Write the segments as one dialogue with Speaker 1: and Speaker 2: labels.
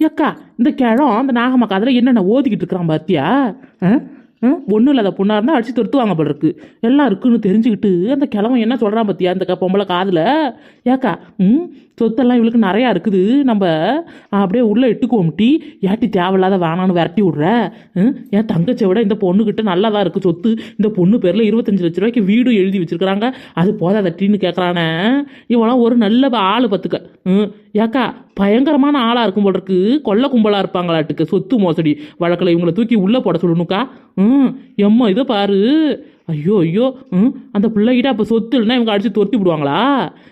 Speaker 1: ஏக்கா இந்த கிழம் அந்த நாகம்மா காதில் என்னென்ன ஓதிக்கிட்டு இருக்கிறான் பார்த்தியா ஒன்றும் இல்லாத பொண்ணாக இருந்தால் அடிச்சு தொடுத்துவாங்க போல இருக்கு. எல்லாம் இருக்குன்னு தெரிஞ்சுக்கிட்டு அந்த கிழவன் என்ன சொல்கிறான் பாத்தியா அந்த க- பொம்பளை காதில்? ஏக்கா ம் சொத்தெல்லாம் இவளுக்கு நிறையா இருக்குது. நம்ம அப்படியே உள்ளே இட்டுக்குவோம்ட்டி ஏட்டி தேவையில்லாத வேணான்னு விரட்டி விட்ற. ம், என் தங்கச்சியை விட இந்த பொண்ணுக்கிட்ட நல்லா தான் இருக்குது சொத்து. இந்த பொண்ணு பேரில் இருபத்தஞ்சு லட்ச ரூபாய்க்கு வீடு எழுதி வச்சுருக்குறாங்க. அது போதாத டீன்னு கேட்குறானே இவெல்லாம் ஒரு நல்ல ஆள் பத்துக்க. ம் ஏக்கா பயங்கரமான ஆளாக இருக்கும் போல இருக்கு. கொல்ல கும்பலாக இருப்பாங்களாட்டுக்கு. சொத்து மோசடி. வழக்கில் இவங்களை தூக்கி உள்ளே போட சொல்லணுக்கா? ம் எம்மா இதை பாரு. ஐயோ ஐயோ ம் அந்த பிள்ளைகிட்ட அப்போ சொத்து இல்லைன்னா இவங்க அடித்து துரத்தி விடுவாங்களா?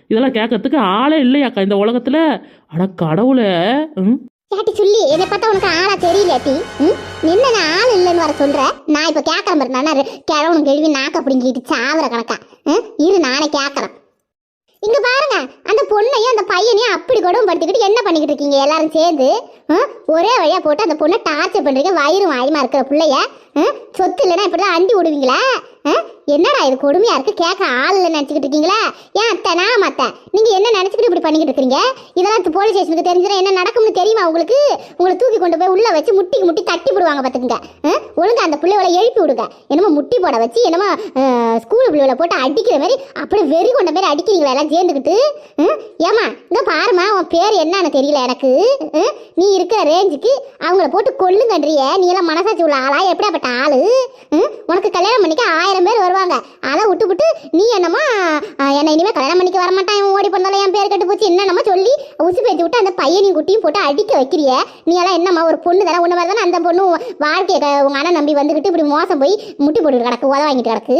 Speaker 1: இதெல்லாம் கேட்கறதுக்கு ஆளே இல்லையாக்கா இந்த உலகத்தில். அட கடவுளே ம்.
Speaker 2: ஏட்டி சொல்லி. என்னை பார்த்தா உனக்கு ஆளா தெரியலையாட்டி ம் நின்ன நான் ஆள் இல்லைன்னு வர சொல்ற. நான் இப்போ கேட்கறேன் பாரு. நான் கிழவனும் கேள்வி நாக்க அப்படிங்கிட்டு சாவர கணக்கா? ம் இரு நானே கேட்கறேன் இங்க பாருங்க அந்த பொண்ணையும் அந்த பையனையும் அப்படி கூட படுத்திக்கிட்டு என்ன பண்ணிக்கிட்டு இருக்கீங்க எல்லாரும் சேர்ந்து ம்? ஒரே வழியா போட்டு அந்த பொண்ணை டார்ச்சர் பண்றீங்க வயிறு வாயுமா இருக்கிற பிள்ளைய சொத்து இல்லைன்னா இப்படிதான் அண்டி விடுவீங்களா என்னடா இது கொடுமையா இருக்கு? கேட்க ஆள் இல்லை நினச்சிக்கிட்டு இருக்கீங்களா? ஏன் அத்தை நான் அத்தை நீங்க என்ன நினைச்சுக்கிட்டு இப்படி பண்ணிக்கிட்டு இருக்கீங்க இதெல்லாம் போலீஸ் ஸ்டேஷனுக்கு தெரிஞ்சுனா என்ன நடக்கும்னு தெரியுமா உங்களுக்கு? உங்களை தூக்கி கொண்டு போய் உள்ள வச்சு முட்டிக்கு முட்டி தட்டி போடுவாங்க பார்த்துக்குங்க. ம்? ஒழுங்கா அந்த பிள்ளைகளை எழுப்பி விடுங்க. என்னமோ முட்டி போட வச்சு என்னமோ ஸ்கூல் பிள்ளைகளை போட்டு அடிக்கிற மாதிரி அப்படி வெறி கொண்ட மாதிரி அடிக்கிறீங்களா எல்லாம் சேர்ந்துக்கிட்டு? ஏமா ஏம்மா பாருமா உன் பேர் என்னன்னு தெரியல எனக்கு. நீ இருக்கிற ரேஞ்சுக்கு அவங்கள போட்டு கொல்லுங்கன்றிய நீ எல்லாம் மனசாட்சி உள்ள ஆளா? எப்படியாப்பட்ட ஆளு உனக்கு கல்யாணம் பண்ணிக்க ஆயிரம் பேர் வருவாங்க. அதை விட்டு விட்டு நீ என்னம்மா என்ன என்னை இனிமே கல்யாணம் பண்ணிக்க வரமாட்டான் இவன் ஓடி பண்ணாலும் என் பேர் கெட்டு போச்சு என்னென்னமோ சொல்லி உசு பேத்தி விட்டு அந்த பையனையும் குட்டியும் போட்டு அடிக்க வைக்கிறிய. நீ எல்லாம் என்னம்மா ஒரு பொண்ணு தானே உன்ன மாதிரி தானே அந்த பொண்ணு வாழ்க்கையை உங்கள் உங்க அண்ணன் நம்பி வந்துக்கிட்டு இப்படி மோசம் போய் முட்டி போட்டு கிடக்கு உத வாங்கிட்டு கிடக்கு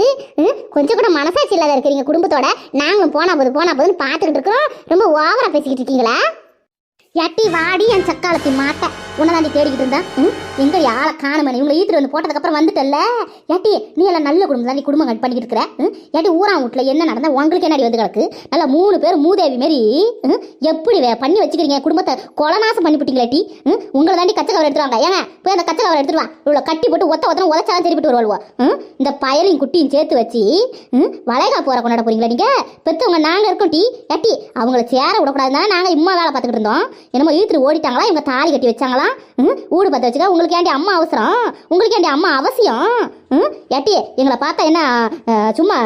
Speaker 2: கொஞ்சம் கூட மனசாட்சி இல்லாத இருக்கிறீங்க குடும்பத்தோட. நாங்களும் போனா போது போனா போதுன்னு பார்த்துக்கிட்டு இருக்கிறோம். ரொம்ப ஓவரா பேசிக்கிட்டு இருக்கீங்களா? எட்டி வாடி என் சக்காலத்தி உன்னை தாண்டி தேடிக்கிட்டு இருந்தா ம்? எங்க ஆளை காணுமே இவங்களை ஈத்துட்டு வந்து போட்டதுக்கப்புறம் வந்துட்டல்ல? ஏட்டி நீ எல்லாம் நல்ல குடும்பம் தாண்டி குடும்பம் கட் பண்ணிக்கிட்டு இருக்கிற? ம்? ஊரா வீட்டில் என்ன நடந்தா உங்களுக்கு என்னடி வந்து கிடக்கு? நல்லா மூணு பேர் மூதேவி மாரி ம்? எப்படி வே- பண்ணி வச்சுக்கிறீங்க? குடும்பத்தை கொலநாசம் பண்ணிவிட்டீங்களா விட்டீங்களா ம்? உங்களை தாண்டி கச்சை எடுத்துருவாங்க. ஏங்க போய் அந்த கச்சை எடுத்துருவான் இவ்வளோ கட்டி போட்டு ஒத்த ஒத்தனை உதச்சாலும் திருப்பிட்டு வருவாள்வோ. ம்? இந்த பயலையும் குட்டியும் சேர்த்து வச்சு ம்? வளைகா போற கொண்டாட போறீங்களா நீங்க? பெத்தவங்க நாங்கள் இருக்கோம் டி. ஏட்டி அவங்கள சேர விடக்கூடாதுன்னா நாங்கள் இம்மா வேலை பார்த்துக்கிட்டு இருந்தோம். என்னமோ இழுத்துட்டு ஓடிட்டாங்களா? இவங்க தாலி கட்டி வச்சாங்களா? ம்? ஊடு பார்த்து வச்சுக்க உங்களுக்கு ஏண்டி அம்மா அவசரம்? உங்களுக்கு ஏண்டி அம்மா அவசியம்? ம்? ஏட்டி எங்களை பார்த்தா என்ன சும்மா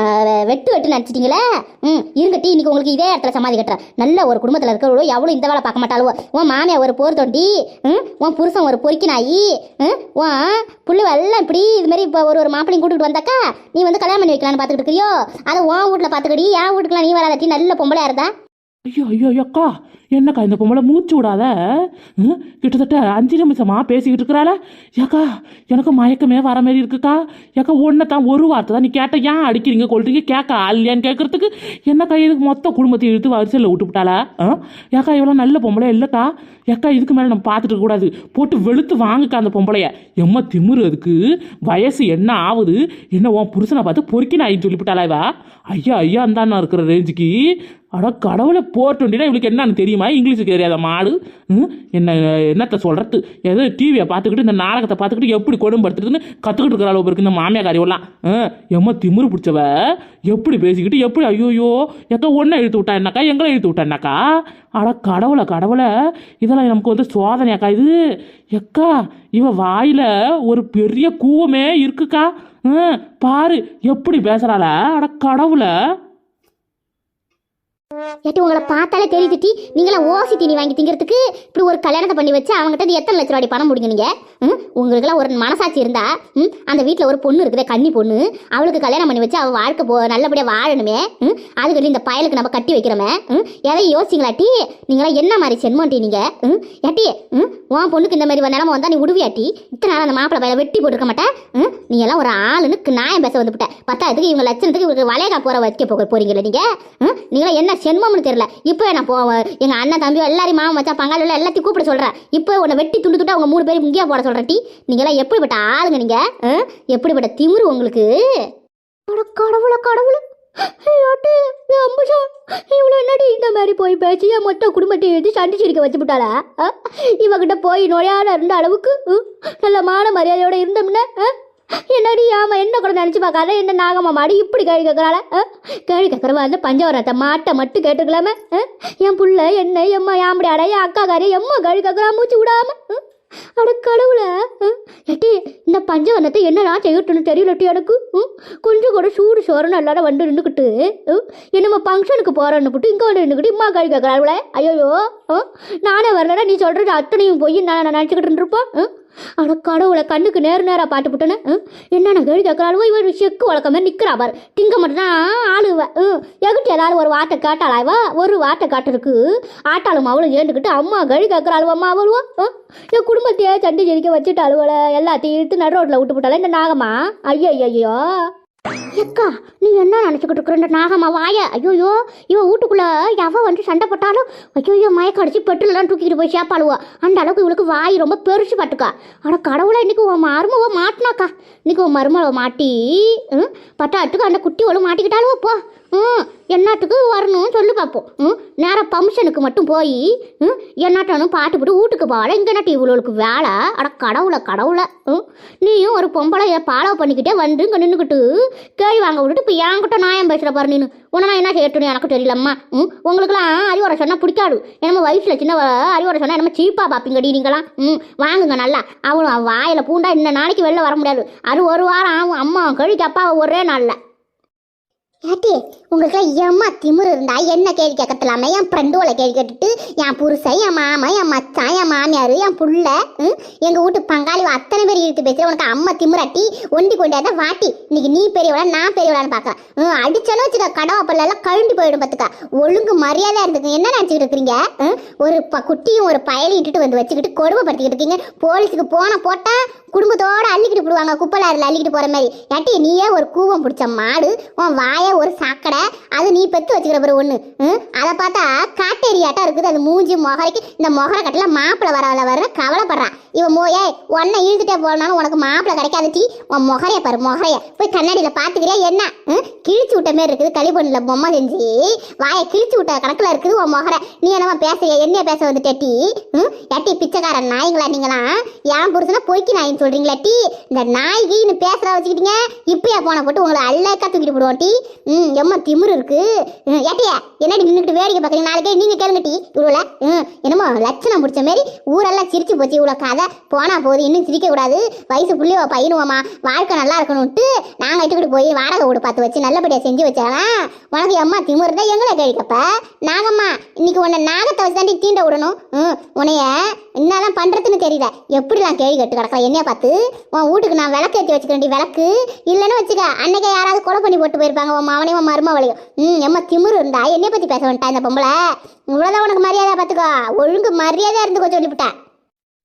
Speaker 2: வெட்டு வெட்டு நினச்சிட்டீங்களே ம் இருங்க இன்னைக்கு உங்களுக்கு இதே இடத்துல சமாதி கட்டுறேன். நல்ல ஒரு குடும்பத்தில் இருக்கிறவளோ எவ்வளோ இந்த வேலை பார்க்க மாட்டாளோ? உன் மாமியா ஒரு போர் தொண்டி ம்? உன் புருஷன் ஒரு பொறுக்கி நாயி ம்? உன் புள்ளு எல்லாம் இப்படி இது மாதிரி இப்போ ஒரு ஒரு மாப்பிளையும் கூட்டிகிட்டு வந்தாக்கா நீ வந்து கல்யாணம் பண்ணி வைக்கலான்னு பார்த்துக்கிட்டு இருக்கியோ? அதை உன் வீட்டில் பார்த்துக்கடி என் வீட்டுக்குலாம் நீ வராதட்டி நல்ல பொம்பளையா இருந்தா?
Speaker 1: ஐயோ ஐயோ அக்கா. என்னக்கா இந்த பொம்பளை மூச்சு விடாத? கிட்டத்தட்ட அஞ்சு நிமிஷமா பேசிக்கிட்டு இருக்கிறாள. ஏக்கா எனக்கு மயக்கமே வர மாதிரி இருக்குக்கா. ஏக்கா ஒன்றை தான் ஒரு வார்த்தை தான். நீ கேட்ட ஏன் அடிக்கிறீங்க கொள்றீங்க கேட்க ஆள்லையான்னு கேட்கறதுக்கு என்னக்கா இதுக்கு மொத்த குடும்பத்தை இழுத்து வரிசையில் விட்டு விட்டாளா? ஏக்கா இவ்வளோ நல்ல பொம்பளை இல்லைக்கா. ஏக்கா இதுக்கு மேலே நம்ம பார்த்துட்டு கூடாது. போட்டு வெளுத்து வாங்குக்கா அந்த பொம்பளைய. எம்மா திமுரு அதுக்கு. வயசு என்ன ஆகுது என்ன உன் புருஷனை பார்த்து பொறுக்கி நான் சொல்லிவிட்டாளா இவா? ஐயா ஐயா தான் இருக்கிற ரேஞ்சுக்கு அட கடவுளை போர்ட்டுண்டினா இவளுக்கு என்னன்னு தெரியுமா? இங்கிலீஷுக்கு தெரியாத மாடு ம், என்ன என்னத்தை சொல்கிறது ஏதோ டிவியை பார்த்துக்கிட்டு இந்த நாடகத்தை பார்த்துக்கிட்டு எப்படி கொடும்படுத்துறதுன்னு கற்றுக்கிட்டு இருக்கிற அளவு இருக்குது இந்த மாமியாக்காரியெல்லாம் எம்மா திமுரு பிடிச்சவ? எப்படி பேசிக்கிட்டு எப்படி ஐயோயோ எக்கா ஒன்றை இழுத்து விட்டா என்னக்கா எங்களை இழுத்து விட்டான்னாக்கா ஆனால் அட கடவுளை கடவுளை இதெல்லாம் நமக்கு வந்து சோதனையாக்கா இது. எக்கா இவ வாயில் ஒரு பெரிய கூவமே இருக்குக்கா. ம், பாரு எப்படி பேசுகிறாளா அட கடவுளை.
Speaker 2: ஏட்டி உங்களை பார்த்தாலே தெரியுது டி நீங்களாம் ஓசி தீனி வாங்கி திங்கிறதுக்கு இப்படி ஒரு கல்யாணத்தை பண்ணி வச்சு அவங்ககிட்ட எத்தனை லட்ச ரூபாய் பணம் முடிங்க நீங்கள் ம்? உங்களுக்குலாம் ஒரு மனசாட்சி இருந்தா ம்? அந்த வீட்டில் ஒரு பொண்ணு இருக்குதே கன்னி பொண்ணு அவளுக்கு கல்யாணம் பண்ணி வச்சு அவள் வாழ்க்கை போ நல்லபடியாக வாழணுமே ம்? அதுக்கு இந்த பயலுக்கு நம்ம கட்டி வைக்கிறோமே ம்? எதையும் யோசிச்சிங்களா டி நீங்களாம் என்ன மாதிரி சென்மோன் டி நீங்கள் ம்? ஏட்டி ம்? உன் பொண்ணுக்கு இந்த மாதிரி நிலம வந்தா நீ விடுவியாட்டி இத்தனை நாள் அந்த மாப்பிள்ளை பையனை வெட்டி போட்டுருக்க மாட்டேன் ம்? நீ எல்லாம் ஒரு ஆளுன்னு நாயம் பேச வந்துவிட்டேன் பத்தாயிரத்துக்கு இவங்க லட்சணத்துக்கு இவங்களுக்கு வளையகா போகிற வைக்க போக போகிறீங்களே நீங்க ம்? நீங்களாம் என்ன சென்மம்னு தெரியல. இப்போ நான் போ எங்கள் அண்ணன் தம்பி எல்லாரையும் மாமன் வச்சா பங்காளி உள்ள எல்லாத்தையும் கூப்பிட சொல்கிறேன் இப்போ உன்னை வெட்டி துண்டு துட்டு அவங்க மூணு பேரும் இங்கேயே போட சொல்கிறேன் டி நீங்களாம் எப்படிப்பட்ட ஆளுங்க நீங்கள் எப்படிப்பட்ட திமிரு உங்களுக்கு? கடவுளை கடவுளை. கடவுள அம்புஷா. இவ்வளோ என்னடி இந்த மாதிரி போய் பேசி என் மொத்த குடும்பத்தை எடுத்து சண்டை வச்சு விட்டாளா? இவகிட்ட போய் நோயால இருந்த அளவுக்கு ம், நல்ல மான மரியாதையோட இருந்தோம்னா என்னடி ஆமா என்ன கூட நினச்சி பார்க்காத? என்ன நாகம்மா மாடி இப்படி கேள்வி கேட்கறாள? கேள்வி கேட்குறவா அந்த பஞ்சவரத்தை மாட்டை மட்டும் கேட்டுக்கலாமே? என் புள்ள என்ன எம்மா யாம்படி அடைய அக்கா காரி எம்மா கேள்வி கேட்குறா மூச்சு விடாம? அட கடவுள எட்டி இந்த பஞ்சவர்ணத்தை என்னடா செய்யட்டும்னு தெரியலட்டி எனக்கு? ம்? கொஞ்சம் கூட சூடு சோறுன்னு எல்லாரும் வந்து நின்றுக்கிட்டு ம்? ஃபங்க்ஷனுக்கு போகிறேன்னு போட்டு இங்கே வந்து நின்றுக்கிட்டு இம்மா கழி கேட்குறாள் ஐயோ நானே வரலடா நீ சொல்கிறது அத்தனையும் போய் நான் நினச்சிக்கிட்டு இருப்பேன் ஆனால் கடவுளை கண்ணுக்கு நேர் நேராக பாட்டு போட்டேன்னு என்னென்ன கேள்வி கேட்குறாளுவோ இவன் செக்கு வழக்க மாதிரி நிற்கிறா பாரு. திங்க மட்டும் தான் ஆளுவ ம்? எகிட்ட ஒரு வார்த்தை கேட்டாளா ஒரு வார்த்தை காட்டுறதுக்கு ஆட்டாளும் அவளும் ஏண்டுக்கிட்டு அம்மா கழி கேட்குறாளுவம்மா அவளுவோ என் குடும்பத்தையே சண்டை ஜெயிக்க வச்சுட்டு அலுவலை எல்லாத்தையும் இழுத்து நடு ரோட்டில் விட்டு போட்டாலே இந்த நாகம்மா ஐயோ ஐயோ எக்கா நீ என்ன நினச்சிக்கிட்டு இருக்கிற? நாகம்மா வாய. ஐயோயோ இவன் வீட்டுக்குள்ளே எவ வந்து சண்டை போட்டாலும் ஐயோயோ மயக்க அடிச்சு பெட்ரோல்லாம் தூக்கிட்டு போய் சேப்பாளுவா. அந்த அளவுக்கு இவளுக்கு வாய் ரொம்ப பெருசு பட்டுக்கா. ஆனால் கடவுளை இன்றைக்கி உன் மருமவ மாட்டினாக்கா. இன்னைக்கு உன் மருமவை மாட்டி ம், பட்டாட்டுக்கு அந்த குட்டி ஒழு மாட்டிக்கிட்டாலும் போ. ம் என்னத்துக்கு வரணும் சொல்லி பார்ப்போம் ம் நேராக ஃபங்க்ஷனுக்கு மட்டும் போய் ம் என்னட்டானும் பாட்டு போட்டு வீட்டுக்கு போகல இங்கே நட்டு இவ்வளோக்கு வேலை? அட கடவுளை கடவுளை ம் நீயும் ஒரு பொம்பளை ஃபாலோ பண்ணிக்கிட்டே வந்து இங்கே நின்றுக்கிட்டு கேள்வி வாங்க விட்டுட்டு இப்போ என்கிட்ட நியாயம் பேசுகிற பாரு நீனு? உன்னை நான் என்ன செய்யட்டுன்னு எனக்கு தெரியலம்மா. ம்? உங்களுக்குலாம் அறிவுரை சொன்னால் பிடிக்காது. என்னமோ வயசில் சின்ன அறிவுரை சொன்னால் என்னமோ சீப்பாக பார்ப்பீங்கடி நீங்களாம் ம்? வாங்குங்க நல்லா. அவன் வாயில் பூண்டா இன்ன நாளைக்கு வெளில வர முடியாது. அது ஒரு வாரம் ஆகும். அம்மா கழிக்கு அப்பா ஒரே நாளில்.
Speaker 3: ஏட்டி உங்களுக்கு எம்மா திமிரு இருந்தா என்ன கேள்வி கேட்கலாமே என் ஃப்ரெண்டோட கேள்வி கேட்டுட்டு என் புருஷன் என் மாமன் என் மச்சான் என் மாமியார் என் புள்ள ம், எங்கள் வீட்டு பங்காளி அத்தனை பேர் இழுத்து பேசுகிற உனக்கு அம்மா திமிராட்டி ஒண்டி கொண்டாதான் வாட்டி இன்னைக்கு நீ பெரியவளா நான் பெரியவளான்னு பார்க்கறேன் அடிச்சாலும் வச்சுக்க கடவா பல்ல கழுண்டு போயிடும் பார்த்துக்கா ஒழுங்கு மரியாதை இருந்துக்கு என்ன நினச்சிக்கிட்டு இருக்கிறீங்க ம், ஒரு ப குட்டியும் ஒரு பயலையும் இட்டுட்டு வந்து வச்சுக்கிட்டு கொடுமைப்படுத்திக்கிட்டு இருக்கீங்க. போலீஸுக்கு போன போட்டால் குடும்பத்தோட அள்ளிக்கிட்டு போடுவாங்க குப்பலாரில் அள்ளிக்கிட்டு போற மாதிரி. ஏட்டி நீயே ஒரு கூவம் பிடிச்ச மாடு உன் வாய ஒரு சாக்கடை அது நீ பெத்து வச்சுக்கிற பிறகு ஒன்று அதை பார்த்தா காட்டேரியாட்டம் இருக்குது. அது மூஞ்சி மொகரைக்கு இந்த மொகரை கட்டில் மாப்பிள்ளை வரல வர கவலைப்படுறான் இவன் மோ ஏய் உன்னை இழுத்துட்டே போனாலும் உனக்கு மாப்பிள்ளை கிடைக்காது டீ. உன் முகரைய பாரு முகரைய. போய் கண்ணாடியில் பார்த்துக்கிறியா என்ன? ம்? கிழிச்சு விட்ட மாதிரி இருக்குது. களிபொண்ணில் பொம்மை செஞ்சு வாயை கிழிச்சு விட்ட கணக்கில் இருக்குது உன் மொகரை. நீ என்னமா பேச என்னைய பேச வந்துட்டே டீ? ம்? ஏட்டி பிச்சைக்காரன் நாய்ங்களா நீங்களாம்? என் புருஷனை பொய்க்கு நாயின்னு சொல்றீங்களா டீ? இந்த இன்னும் பேசுற வச்சுக்கிட்டீங்க. இப்பயா போன போட்டு உங்களை அள்ளக்கா தூக்கிட்டு போடுவோம் டீ? ம் எம்மா திமிரு இருக்கு. ஏட்டியா என்னடி நின்றுட்டு வேடிக்கை பார்க்குறீங்க நாளைக்கே நீங்க கேளுங்க டீ. இவ்வளோ ம் என்னமோ லட்சணம் பிடிச்ச மாதிரி ஊரெல்லாம் சிரிச்சு போச்சு. இவ்வளோ கதை போனா போகுது இன்னும் சிரிக்க கூடாது வயசு புள்ளியோ பையனுவோமா? வாழ்க்கை நல்லா இருக்கணும்ட்டு நாங்கள் இட்டுக்கிட்டு போய் வாடகை வீடு பார்த்து வச்சு நல்லபடியாக செஞ்சு வச்சானா உனக்கு எம்மா திமிரு தான் எங்களை கேட்கப்ப நாகம்மா இன்னைக்கு உன்னை நாகத்தை வச்சு தாண்டி தீண்ட விடணும். ம் உன்னைய என்னதான் பண்றதுன்னு தெரியல. எப்படிலாம் கேள்வி கட்டு கிடக்கலாம்? என்னைய பார்த்து உன் வீட்டுக்கு நான் விளக்கு ஏற்றி வச்சுக்கிறேன் விளக்கு. இல்லைன்னு வச்சுக்க அன்னைக்கே யாராவது கொலை பண்ணி போட்டு போயிருப்பாங்க உன் மாவனையும் உன் மருமவளையும் ம் எம்மா திமிரு இருந்தா? என்னை பற்றி பேச வேண்டாம் இந்த பொம்பளை. இவ்வளோதான் உனக்கு மரியாதை பார்த்துக்கோ. ஒழுங்கு மரியாதையாக இருந்துக்கோ சொல்லிவிட்டேன்.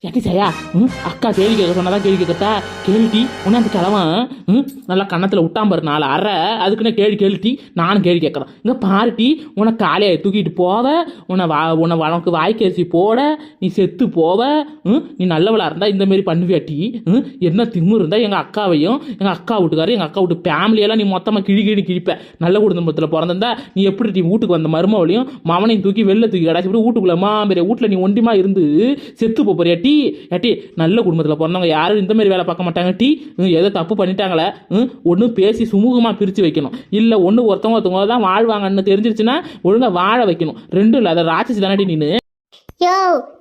Speaker 1: ஏட்டி சையா? ம்? அக்கா கேள்வி கேட்க சொன்னதான் கேள்வி கேட்கத்தா கேள்வி உடனே அந்த கிழவன் ம்? நல்லா கன்னத்தில் விட்டான் பாரு நாலு அற. அதுக்குன்னு கேள்வி கேள்வி நானும் கேள்வி கேட்குறேன். இங்கே பாருட்டி உன்னை காலையை தூக்கிட்டு போவ உன்னை வா உன்னை உனக்கு வாய்க்கரிசி போட நீ செத்து போவ ம்? நீ நல்லவளா இருந்தால் இந்தமாரி பண்ணுவியாட்டி ம்? என்ன திம்மு இருந்தால் எங்கள் அக்காவையும் எங்கள் அக்கா வீட்டுக்காரர் எங்கள் அக்கா வீட்டு ஃபேமிலியெல்லாம் நீ மொத்தமாக கிழி கிழி கிழிப்ப. நல்ல குடும்பத்தில் பிறந்திருந்தா நீ எப்படி நீ வீட்டுக்கு வந்த மருமவளையும் மவனையும் தூக்கி வெளில தூக்கி கடாச்சி விட்டு வீட்டுக்குள்ளே மாம்பெரிய வீட்டில் நீ ஒண்டிமா இருந்து செத்து போறியாட்டி டீ ஏட்டி நல்ல குடும்பத்தில் பிறந்தவங்க யாரும் இந்த மாதிரி வேலை பார்க்க மாட்டாங்க. டீ ஏதோ தப்பு பண்ணிட்டாங்களே ஒன்று பேசி சுமூகமாக பிரித்து வைக்கணும். இல்லை ஒன்று ஒருத்தவங்க ஒருத்தவங்க தான் வாழ்வாங்கன்னு தெரிஞ்சிருச்சுன்னா ஒழுங்காக வாழ வைக்கணும். ரெண்டும் இல்லை அதை ராட்சசி தானே நின்று
Speaker 3: யோ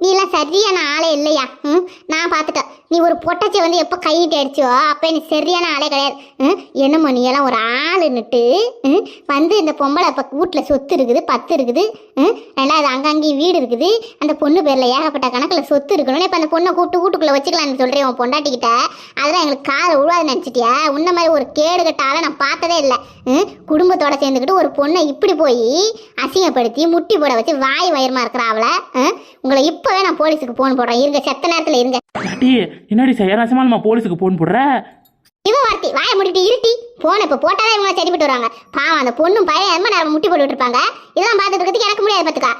Speaker 3: நீலாம் சரியான ஆளே இல்லையா? ம்? நான் பார்த்துட்டேன். நீ ஒரு பொட்டச்சி வந்து எப்போ கையிட்டு அடிச்சோ அப்போ நீ சரியான ஆளே கிடையாது. ம்? என்னம்மா நீ எல்லாம் ஒரு ஆளுன்னுட்டு ம்? வந்து இந்த பொம்பளை இப்போ வீட்டில் சொத்து இருக்குது பத்து இருக்குது ம்? ரெண்டாவது அங்கங்கேயும் வீடு இருக்குது. அந்த பொண்ணு பேரில் ஏகப்பட்ட கணக்கில் சொத்து இருக்கணும்னு இப்போ அந்த பொண்ணை கூப்பிட்டு வீட்டுக்குள்ளே வச்சுக்கலாம்னு சொல்கிறேன் உன் பொண்டாட்டிக்கிட்ட. அதெல்லாம் எங்களுக்கு காதை உழுவாது நினச்சிட்டியா? உன்ன மாதிரி ஒரு கேடு கட்ட நான் பார்த்ததே இல்லை. ம்? குடும்பத்தோட சேர்ந்துக்கிட்டு ஒரு பொண்ணை இப்படி போய் அசிங்கப்படுத்தி முட்டி போட வச்சு வாய் வயிறமாக இருக்கிறாவளை ம்? உங்களை இப்போவே நான் போலீஸுக்கு ஃபோன் போடுறேன். இருங்க செத்த நேரத்தில் இருங்க.
Speaker 1: என்னடி செய்யறாசமா நம்ம போலீஸுக்கு ஃபோன் போடுற?
Speaker 3: இவ வார்த்தை வாயை முடிட்டு இருட்டி. போன இப்போ போட்டாதான் இவங்க சரிப்பட்டு வருவாங்க. பாவம் அந்த பொண்ணும் பையன் எம்மா நேரம் முட்டி போட்டுட்டு இருப்பாங்க இதெல்லாம் பார்த்துட்டு இருக்கிறதுக்கு எனக்கு முடியாது பார்த்துக்கா?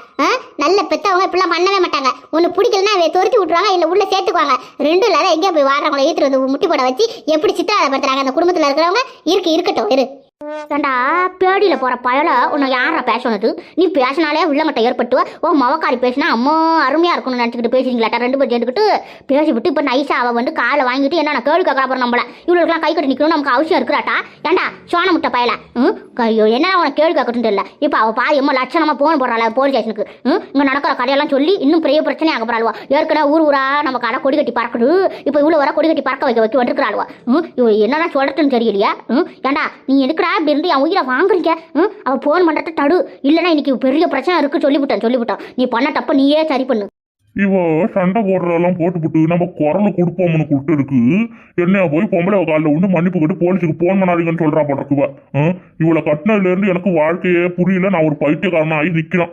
Speaker 3: நல்ல பெத்தவங்க இப்படிலாம் பண்ணவே மாட்டாங்க. ஒன்று பிடிக்கலன்னா அவ துரத்தி விட்டுருவாங்க இல்லை உள்ள சேர்த்துக்குவாங்க. ரெண்டும் இல்லாத எங்கேயோ போய் வாடுறவங்களை ஏற்றுட்டு வந்து முட்டி போட வச்சு எப்படி சித்திராதப்படுத்துறாங்க அந்த குடும்பத்தில் இருக்கிறவங்க இருக்கு இருக்கட்டும் இரு.
Speaker 2: ஏண்டா பேடியில் போகிற பயல உன்னை யாரா பேசணுது நீ பேசினாலே உள்ளங்கட்ட ஏற்பட்டு ஓ மவக்காரி பேசினா அம்மா அருமையாக இருக்கும்னு நினச்சிக்கிட்டு பேசுறீங்களாட்டா ரெண்டு பேரும் சேர்ந்துக்கிட்டு பேசிவிட்டு இப்போ நைஸாக அவள் வந்து காலை வாங்கிட்டு என்ன கேள்வி கேட்கறா அப்புறம் நம்மள. இவளுக்குலாம் கை கட்டி நிற்கணும் நமக்கு அவசியம் இருக்கிறாட்டா? ஏண்டா சோன முட்டை பயல? ம்? ஐயோ என்ன அவனை கேள்வி கேட்கட்டும் தெரியல. இப்போ அவள் பாரு எம்மா லட்சணமாக போன் போடுறாள் போலீஸ் ஸ்டேஷனுக்கு ம்? இங்கே நடக்கிற கதையெல்லாம் சொல்லி இன்னும் பெரிய பிரச்சனை ஆக போறாளுவா. ஏற்கனவே ஊர் ஊரா நம்ம கடை கொடி கட்டி பறக்குது. இப்போ இவ்வளோ வர கொடி கட்டி பறக்க வைக்க வைக்க வந்துருக்கிறாளுவா. ம்? இவ என்னடா சொல்றதுன்னு தெரியலையா? ம்? ஏண்டா நீ எதுக்குடா இப்படி இருந்து என் உயிரை வாங்குறீங்க? ம்? அவள் ஃபோன் பண்ணுறத தடு. இல்லைன்னா இன்னைக்கு பெரிய பிரச்சனை இருக்கு. சொல்லிவிட்டேன் சொல்லிவிட்டான். நீ பண்ண தப்ப நீயே சரி பண்ணு.
Speaker 4: இவ சண்டை போடுறதெல்லாம் போட்டுப்புட்டு நம்ம குரல் கொடுப்போம்னு கூப்பிட்டு இருக்கு என்னையா போய் பொம்பளை காலில் ஒன்று மன்னிப்பு கேட்டு போலீஸுக்கு போன் பண்ணாதீங்கன்னு சொல்றா போட்டிருக்குவ இவளை கட்டினதுலேருந்து எனக்கு வாழ்க்கையே புரியல. நான் ஒரு பைத்தியக்காரனாக ஆகி நிக்கிறேன்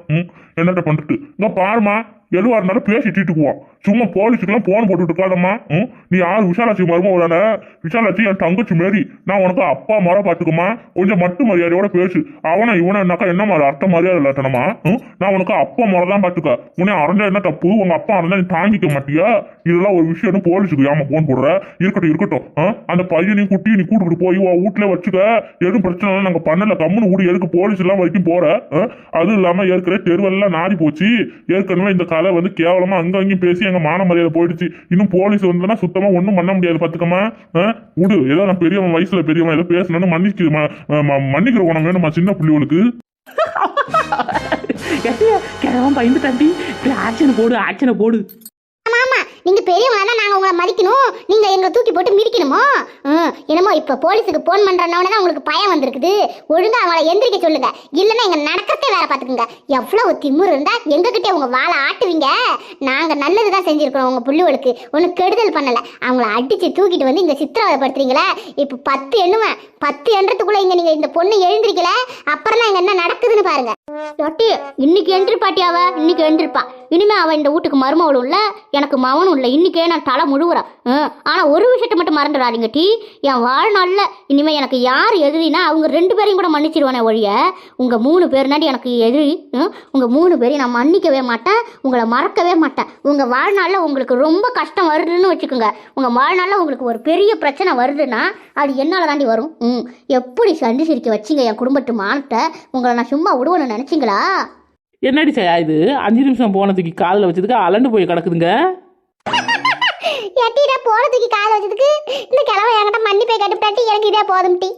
Speaker 4: என்னட்ட பண்ணிட்டு இங்கே பாருமா எதுவாக இருந்தாலும் பேசி தீட்டுக்குவோம் சும்மா போலீஸுக்கெல்லாம் போன் போட்டுட்டு இருக்காதம்மா ம்? நீ யார்? விஷாலாட்சி உடனே விஷாலாட்சி என் தங்கச்சி மாரி. நான் உனக்கு அப்பா முறை பார்த்துக்குமா கொஞ்சம் மட்டு மரியாதையோட பேசு. அவனை இவனைனாக்கா என்ன மாதிரி அர்த்த மரியாதை இல்லாட்டனமா ம்? நான் உனக்கு அப்பா முறை தான் பார்த்துக்க. உன்னை அரைஞ்சா என்ன தப்பு? உங்க அப்பா அரைஞ்சா நீ தாங்கிக்க மாட்டியா? இதெல்லாம் ஒரு விஷயம் போலீஸுக்கு ஏமா போன் போடுற? இருக்கட்டும் இருக்கட்டும். அந்த பையனையும் குட்டியும் நீ கூட்டுக்கிட்டு போய் உன் வீட்டில் வச்சுக்க. எதுவும் பிரச்சனை இல்லை. நாங்கள் பண்ணல. கம்முன்னு கூடி எதுக்கு போலீஸ் எல்லாம் வரைக்கும் போற? அதுவும் இல்லாமல் ஏற்கனவே தெருவெல்லாம் நாடி போச்சு. ஏற்கனவே இந்த அதனால வந்து கேவலமா அங்க அங்கேயும் பேசி எங்க மான மரியாதை போயிடுச்சு. இன்னும் போலீஸ் வந்ததுன்னா சுத்தமா ஒண்ணும் பண்ண முடியாது பாத்துக்கமா விடு ஏதோ நான் பெரியவன் வயசுல பெரியவன் ஏதோ பேசணும்னு மன்னிக்கு மன்னிக்கிற குணம் வேணுமா சின்ன பிள்ளைகளுக்கு
Speaker 1: எட்டியா கிழவன் பயந்து தம்பி ஆக்ஷனை போடு ஆக்ஷனை போடு.
Speaker 3: ஆமா நீங்க பெரியவங்களா தான் நாங்க உங்களை மதிக்கணும். நீங்க எங்களை தூக்கி போட்டு மிதிக்கணுமோ? என்னமோ இப்ப போலீஸுக்கு போன் பண்றனவன தான் உங்களுக்கு பயம் வந்திருக்குது. ஒழுங்கா அவங்கள எந்திரிக்க சொல்லுங்க. இல்லைன்னா எங்க நடக்கிறதே வேற பாத்துக்கோங்க. எவ்வளவு திமுறு இருந்தா எங்ககிட்ட உங்க வாழை ஆட்டுவீங்க? நாங்க நல்லதுதான் செஞ்சிருக்கிறோம் உங்க புள்ளுவளுக்கு ஒன்னும் கெடுதல் பண்ணல. அவங்கள அடிச்சு தூக்கிட்டு வந்து இங்க சித்திரவதைப்படுத்துறீங்களே? இப்ப பத்து எண்ணுவேன் பத்து எண்றதுக்குள்ள இங்க நீங்க இந்த பொண்ணு எழுந்திருக்கல? அப்புறம் தான் இங்க என்ன நடக்குதுன்னு பாருங்க.
Speaker 2: இன்னைக்கு எந்திரிப்பாட்டி அவ? இன்னைக்கு எந்திரிப்பா. இனிமே அவன் இந்த வீட்டுக்கு மருமவளும் இல்ல. எனக்கு மவனும் இல்லை. இன்னிக்கே நான் தலை முழுவுறேன் ஆனால் ஒரு விஷயத்தை மட்டும் மறந்துடாதீங்க டீ. என் வாழ்நாளில் இனிமேல் எனக்கு யார் எதிரினா அவங்க ரெண்டு பேரையும் கூட மன்னிச்சிருவானே ஒழிய உங்கள் மூணு பேர்னாடி எனக்கு எதிரி உங்கள் மூணு பேரையும் நான் மன்னிக்கவே மாட்டேன் உங்களை மறக்கவே மாட்டேன். உங்கள் வாழ்நாளில் உங்களுக்கு ரொம்ப கஷ்டம் வருதுன்னு வச்சுக்கோங்க. உங்கள் வாழ்நாளில் உங்களுக்கு ஒரு பெரிய பிரச்சனை வருதுன்னா அது என்னால தாண்டி வரும். ம். எப்படி சண்டி சிரிக்க வச்சிங்க என் குடும்பத்து மானத்தை? உங்களை நான் சும்மா விடுவேன்னு நினச்சிங்களா?
Speaker 1: என்னடி செய்யா இது? அஞ்சு நிமிஷம் போனதுக்கு காலில் வச்சதுக்கு அலண்டு போய் கிடக்குதுங்க.
Speaker 3: எட்டிடா போறதுக்கு கால் வச்சதுக்கு இந்த கிழமை என்கிட்ட மன்னிப்பை கட்டுப்பிட்டாட்டி எனக்கு இதே போதும் டீ.